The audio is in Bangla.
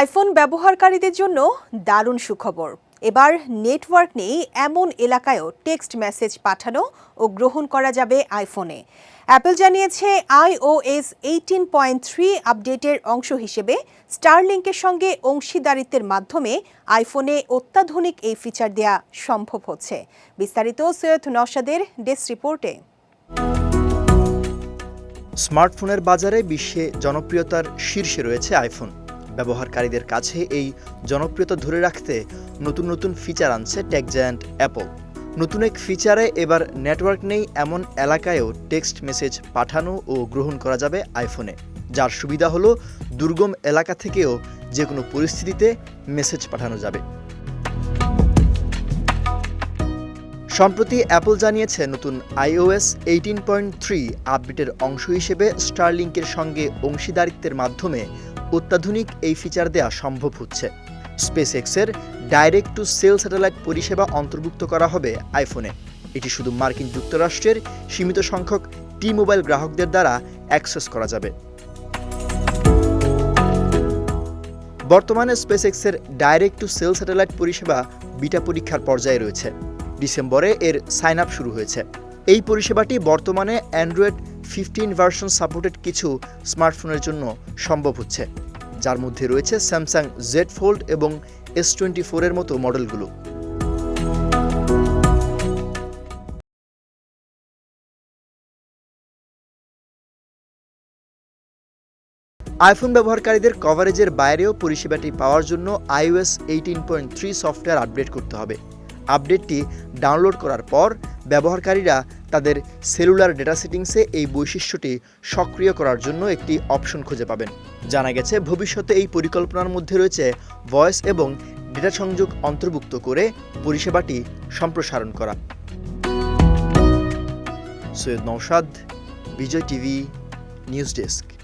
আইফোন ব্যবহারকারীদের জন্য দারুণ সুখবর। এবার নেটওয়ার্ক নেই, এমন এলাকায়ও টেক্সট মেসেজ পাঠানো ও গ্রহণ করা যাবে আইফোনে। অ্যাপল জানিয়েছে, আইওএস এইটিন পয়েন্ট থ্রি আপডেটের অংশ হিসেবে স্টারলিংকের সঙ্গে অংশীদারিত্বের মাধ্যমে আইফোনে অত্যাধুনিক এই ফিচার দেয়া সম্ভব হচ্ছে। বিস্তারিত সৈয়দ নওশাদের ডেস্ক রিপোর্টে স্মার্টফোনের বাজারে বিশ্বে জনপ্রিয়তার শীর্ষে রয়েছে আইফোন। ব্যবহারকারীদের কাছে এই জনপ্রিয়তা ধরে রাখতে নতুন নতুন ফিচার আনছে টেক জায়ান্ট অ্যাপল নতুন এক ফিচারে এবার নেটওয়ার্ক নেই এমন এলাকায়ও টেক্সট মেসেজ পাঠানো ও গ্রহণ করা যাবে আইফোনে যার সুবিধা হলো দুর্গম এলাকা থেকেও যে কোনো পরিস্থিতিতে মেসেজ পাঠানো যাবে। সম্প্রতি অ্যাপল জানিয়েছে, নতুন আইওএস এইটিন পয়েন্ট থ্রি আপডেটের অংশ হিসেবে স্টারলিংকের সঙ্গে অংশীদারিত্বের মাধ্যমে অত্যাধুনিক এই ফিচার দেয়া সম্ভব হচ্ছে। স্পেস এক্সের ডাইরেক্ট টু সেল স্যাটেলাইট পরিষেবা অন্তর্ভুক্ত করা হবে আইফোনে এটি শুধু মার্কিন যুক্তরাষ্ট্রের সীমিত সংখ্যক টি মোবাইল গ্রাহকদের দ্বারা অ্যাক্সেস করা যাবে। বর্তমানে স্পেস এক্সের ডাইরেক্ট টু সেল স্যাটেলাইট পরিষেবা বিটা পরীক্ষার পর্যায়ে রয়েছে। ডিসেম্বরে এর সাইন আপ শুরু হয়েছে। এই পরিষেবাটি বর্তমানে অ্যান্ড্রয়েড ফিফটিন ভার্সন সাপোর্টেড কিছু স্মার্টফোনের জন্য সম্ভব হচ্ছে। যার মধ্যে রয়েছে স্যামসাং জেড ফোল্ড এবং এস টোয়েন্টি ফোরের মতো মডেলগুলো। আইফোন ব্যবহারকারীদের কভারেজের বাইরেও পরিষেবাটি পাওয়ার জন্য iOS eighteen point three software update করতে হবে। আপডেটটি ডাউনলোড করার পর ব্যবহারকারীরা তাদের সেলুলার ডেটা সেটিংসে এই বৈশিষ্ট্যটি সক্রিয় করার জন্য একটি অপশন খুঁজে পাবেন। জানা গেছে, ভবিষ্যতে এই পরিকল্পনার মধ্যে রয়েছে ভয়েস এবং ডেটা সংযোগ অন্তর্ভুক্ত করে পরিষেবাটি সম্প্রসারণ করা। Syed Naushad Bijoy TV, news desk.